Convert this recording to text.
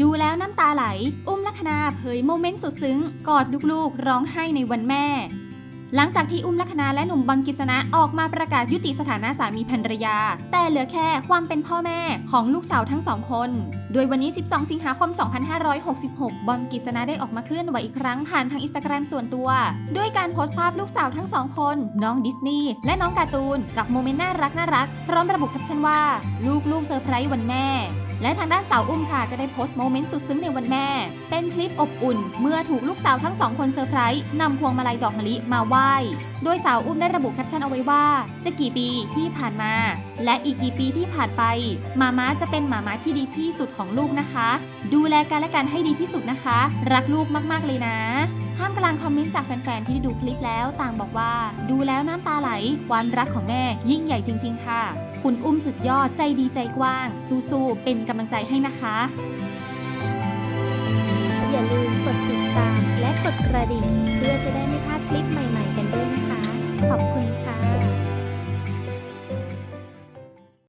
ดูแล้วน้ำตาไหล อุ้มลัคนาเผยโมเมนต์สุดซึ้ง กอดลูกๆ ร้องไห้ในวันแม่ หลังจากที่อุ้มลัคนาและหนุ่มบังกิษณะออกมาประกาศยุติสถานะสามีภรรยา แต่เหลือแค่ความเป็นพ่อแม่ของลูกสาวทั้งสองคน โดยวันนี้ 12 สิงหาคม 2566 บอมกิษณะได้ออกมาเคลื่อนไหวอีกครั้งผ่านทางอินสตาแกรมส่วนตัวด้วยการโพสต์ภาพลูกสาวทั้งสองคน น้องดิสนีย์และน้องการ์ตูน กับโมเมนต์น่ารักน่ารักพร้อมระบุแคปชั่นว่า ลูกๆเซอร์ไพรส์วันแม่และทางด้านสาวอุ้มค่ะก็ได้โพสต์โมเมนต์สุดซึ้งในวันแม่ เป็นคลิปอบอุ่น เมื่อถูกลูกสาวทั้งสองคนเซอร์ไพรส์นำพวงมาลัยดอกมะลิมาไหวโดยสาวอุ้มได้ระบุแคปชั่นเอาไว้ว่า จะกี่ปีที่ผ่านมา และอีกกี่ปีที่ผ่านไป มาม้าจะเป็นหมาม้าที่ดีที่สุดของลูกนะคะ ดูแลกันและกันให้ดีที่สุดนะคะ รักลูกมากๆเลยนะท่ามกลางคอมเมนต์จากแฟนๆ ที่ได้ดูคลิปแล้วต่างบอกว่า ดูแล้วน้ำตาไหล ความรักของแม่ยิ่งใหญ่จริง ๆ ค่ะ คุณอุ้มสุดยอดใจดีใจกว้าง สู้ๆ เป็นกำลังใจให้นะคะ อย่าลืมกดติดตามและกดกระดิ่ง เพื่อจะได้ไม่พลาดคลิปใหม่ ๆ